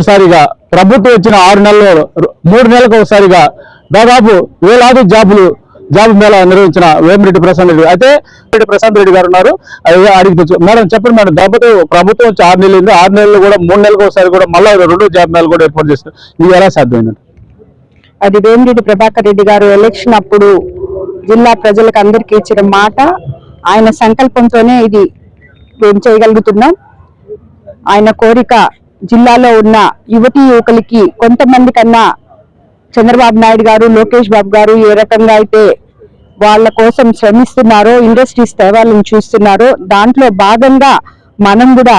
మొట్టమొదటిసారిగా ప్రభుత్వం వచ్చిన ఆరు నెలల్లో మూడు నెలలకు ఒకసారిగా దాదాపు వేలాది జాబులు జాబ్ మేళా నిర్వహించిన వేమిరెడ్డి ప్రశాంత్ రెడ్డి అయితే రెడ్డి ప్రశాంత్ రెడ్డి గారు ఉన్నారు. అది అడిగి మేడం చెప్పండి మేడం దాదాపు ప్రభుత్వం వచ్చి ఆరు నెలలు ఉంది ఆరు నెలలు కూడా మూడు నెలలకు ఒకసారి కూడా మళ్ళీ రెండు జాబ్ మేళలు కూడా ఏర్పాటు చేస్తారు ఇది ఎలా సాధ్యమైనది అది వేమిరెడ్డి ప్రభాకర్ రెడ్డి గారు ఎలక్షన్ అప్పుడు జిల్లా ప్రజలకు అందరికీ ఇచ్చిన మాట ఆయన సంకల్పంతోనే ఇది మేము చేయగలుగుతున్నాం. ఆయన కోరిక జిల్లాలో ఉన్న యువతీ యువకులకి కొంతమంది కన్నా చంద్రబాబు నాయుడు గారు లోకేష్ బాబు గారు ఏ రకంగా అయితే వాళ్ళ కోసం శ్రమిస్తున్నారో ఇండస్ట్రీస్ తేవాలని చూస్తున్నారో దాంట్లో భాగంగా మనం కూడా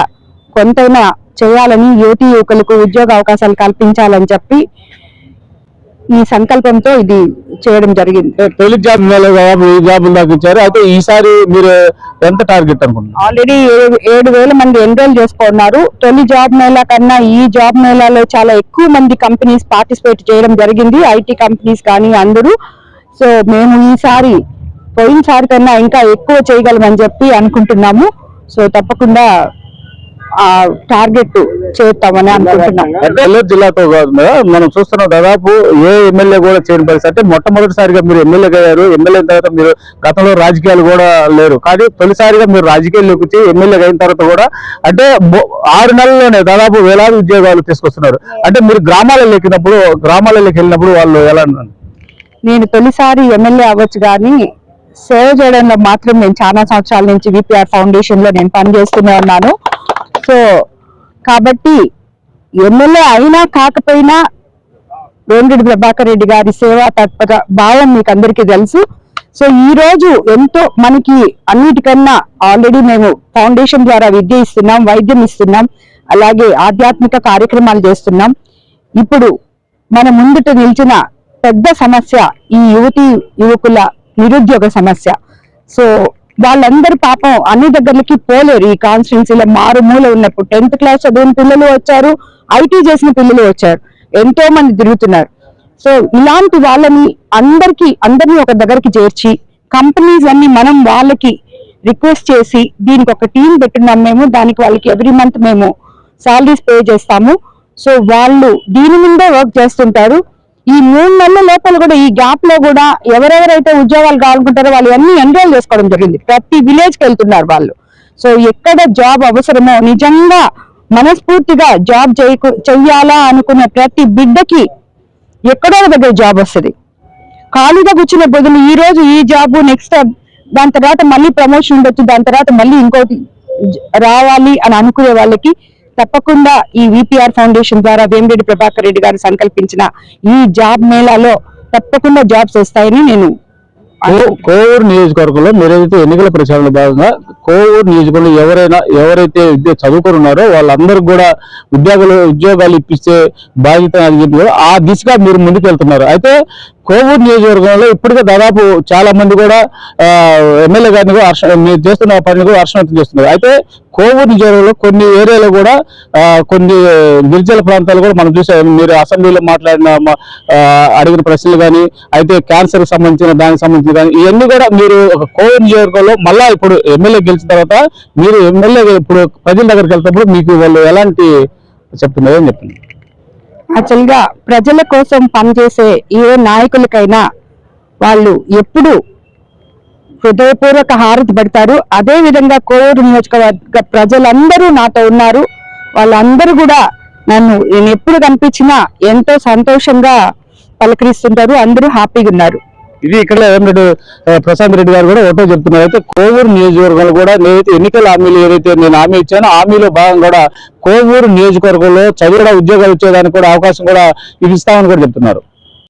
కొంతైనా చేయాలని యువతీ యువకులకు ఉద్యోగ అవకాశాలు కల్పించాలని చెప్పి ఈ సంకల్పంతో ఇది చేయడం జరిగింది. జాబ్ జాబులు దాకా ఇచ్చారు అయితే ఈసారి మీరు ఎంత టార్గెట్ అనుకుంటున్నారు? ఆల్రెడీ ఏడు వేల మంది ఎన్రోల్ చేసుకున్నారు. తొలి జాబ్ మేళా కన్నా ఈ జాబ్ మేళాలో చాలా ఎక్కువ మంది కంపెనీస్ పార్టిసిపేట్ చేయడం జరిగింది. ఐటీ కంపెనీస్ కానీ అందరూ. సో మేము ఈసారి పోయినసారి కన్నా ఇంకా ఎక్కువ చేయగలమని చెప్పి అనుకుంటున్నాము. సో తప్పకుండా టార్గెట్ చేస్తామని అనుకుంటున్నాం. జిల్లాతో కాదు మనం చూస్తున్నాం దాదాపు ఏ ఎమ్మెల్యే కూడా చేయని పరిస్థితి. అంటే మొట్టమొదటిసారిగా మీరు ఎమ్మెల్యే అయ్యారు ఎమ్మెల్యే తర్వాత మీరు గతంలో రాజకీయాలు కూడా లేరు. కానీ తొలిసారిగా మీరు రాజకీయాల్లోకి వచ్చి ఎమ్మెల్యే అయిన తర్వాత కూడా అంటే ఆరు నెలల్లోనే దాదాపు వేలాది ఉద్యోగాలు తీసుకొస్తున్నారు. అంటే మీరు గ్రామాలకు ఎక్కినప్పుడు గ్రామాలకు వెళ్ళినప్పుడు వాళ్ళు ఎలా? నేను తొలిసారి ఎమ్మెల్యే అవ్వచ్చు కానీ సేవ చేయడంలో మాత్రం నేను చాలా సంవత్సరాల నుంచి విపిఆర్ ఫౌండేషన్లో నేను పనిచేస్తూనే ఉన్నాను. సో కాబట్టి ఎమ్మెల్యే అయినా కాకపోయినా వేమిరెడ్డి ప్రభాకర్ రెడ్డి గారి సేవా తత్పర భావం మీకు అందరికీ తెలుసు. సో ఈ రోజు ఎంతో మనకి అన్నిటికన్నా ఆల్రెడీ మేము ఫౌండేషన్ ద్వారా విద్య ఇస్తున్నాం వైద్యం ఇస్తున్నాం అలాగే ఆధ్యాత్మిక కార్యక్రమాలు చేస్తున్నాం. ఇప్పుడు మన ముందుట నిలిచిన పెద్ద సమస్య ఈ యువతి యువకుల నిరుద్యోగ సమస్య. సో వాళ్ళందరూ పాపం అన్ని దగ్గరలకి పోలేరు ఈ కాన్స్టిట్యున్సీలో మారుమూల ఉన్నప్పుడు. టెన్త్ క్లాస్ చదివిన పిల్లలు వచ్చారు ఐటీ చేసిన పిల్లలు వచ్చారు. ఎంతో మంది తిరుగుతున్నారు. సో ఇలాంటి వాళ్ళని అందరికి అందరినీ ఒక దగ్గరికి చేర్చి కంపెనీస్ అన్ని మనం వాళ్ళకి రిక్వెస్ట్ చేసి దీనికి ఒక టీం పెట్టున్నాం మేము దానికి వాళ్ళకి ఎవ్రీ మంత్ మేము శాలరీస్ పే చేస్తాము. సో వాళ్ళు దీని మీద వర్క్ చేస్తుంటారు. ఈ మూడు నెలల లోపల కూడా ఈ గ్యాప్లో కూడా ఎవరెవరైతే ఉద్యోగాలు కావాలనుకుంటారో వాళ్ళు అన్ని ఎన్రోల్ చేసుకోవడం జరిగింది. ప్రతి విలేజ్కి వెళ్తున్నారు వాళ్ళు. సో ఎక్కడ జాబ్ అవసరమో నిజంగా మనస్ఫూర్తిగా జాబ్ చేయకు చెయ్యాలా అనుకున్న ప్రతి బిడ్డకి ఎక్కడో దగ్గర జాబ్ వస్తుంది. ఖాళీగా కూర్చున్న బదులు ఈ రోజు ఈ జాబ్ నెక్స్ట్ దాని తర్వాత మళ్ళీ ప్రమోషన్ ఉండొచ్చు దాని తర్వాత మళ్ళీ ఇంకోటి రావాలి అని అనుకునే వాళ్ళకి తప్పకుండా ఈ విపిఆర్ ఫౌండేషన్ ద్వారా వేమిరెడ్డి ప్రభాకర్ రెడ్డి గారు సంకల్పించిన ఈ జాబ్ మేళాలో తప్పకుండా జాబ్స్ వస్తాయని నేను కోవూరు నియోజకవర్గంలో మీరైతే ఎన్నికల ప్రచారంలో భాగంగా కోవూరు నియోజకవర్గంలో ఎవరైనా ఎవరైతే విద్య చదువుకొని ఉన్నారో వాళ్ళందరికీ కూడా ఉద్యోగాలు ఉద్యోగాలు ఇప్పించే బాధ్యత కూడా ఆ దిశగా మీరు ముందుకు వెళ్తున్నారు. అయితే కోవూరు నియోజకవర్గంలో ఇప్పటికే దాదాపు చాలా మంది కూడా ఎమ్మెల్యే గారిని కూడా హర్ష మీరు చేస్తున్న పనిని కూడా హర్షవంతం చేస్తున్నారు. అయితే కోవూరు నియోజకవర్గంలో కొన్ని ఏరియాలో కూడా కొన్ని గిరిజన ప్రాంతాలు కూడా మనం చూసాం మీరు అసెంబ్లీలో మాట్లాడిన మా- అడిగిన ప్రశ్నలు కానీ అయితే క్యాన్సర్ సంబంధించిన దానికి సంబంధించిన కానీ ఇవన్నీ కూడా మీరు ఒక కోవిడ్ నియోజకవర్గంలో మళ్ళా ఇప్పుడు ఎమ్మెల్యే గెలిచిన తర్వాత మీరు ఎమ్మెల్యే ఇప్పుడు ప్రజల దగ్గరికి వెళ్తేప్పుడు మీకు వాళ్ళు ఎలాంటి చెప్తున్నారు ఏం చెప్తున్నారు యాక్చువల్గా ప్రజల కోసం పనిచేసే ఏ నాయకులకైనా వాళ్ళు ఎప్పుడు హృదయపూర్వక హారతి పడతారు. అదే విధంగా కోవూరు నియోజకవర్గ ప్రజలందరూ నాతో ఉన్నారు. వాళ్ళందరూ కూడా నన్ను నేను ఎప్పుడు కనిపించినా ఎంతో సంతోషంగా పలకరిస్తుంటారు. అందరూ హ్యాపీగా ఉన్నారు. ఇది ఇక్కడ రెడ్డి ప్రశాంత్ రెడ్డి గారు కూడా ఒకటో చెప్తున్నారు. అయితే కోవూరు నియోజకవర్గంలో కూడా నేనైతే ఎన్నికల హామీలు ఏదైతే నేను హామీ ఇచ్చానో హామీలో భాగం కూడా కోవూరు నియోజకవర్గంలో చదువుడ ఉద్యోగాలు వచ్చేదానికి కూడా అవకాశం కూడా ఇది ఇస్తామని కూడా చెప్తున్నారు.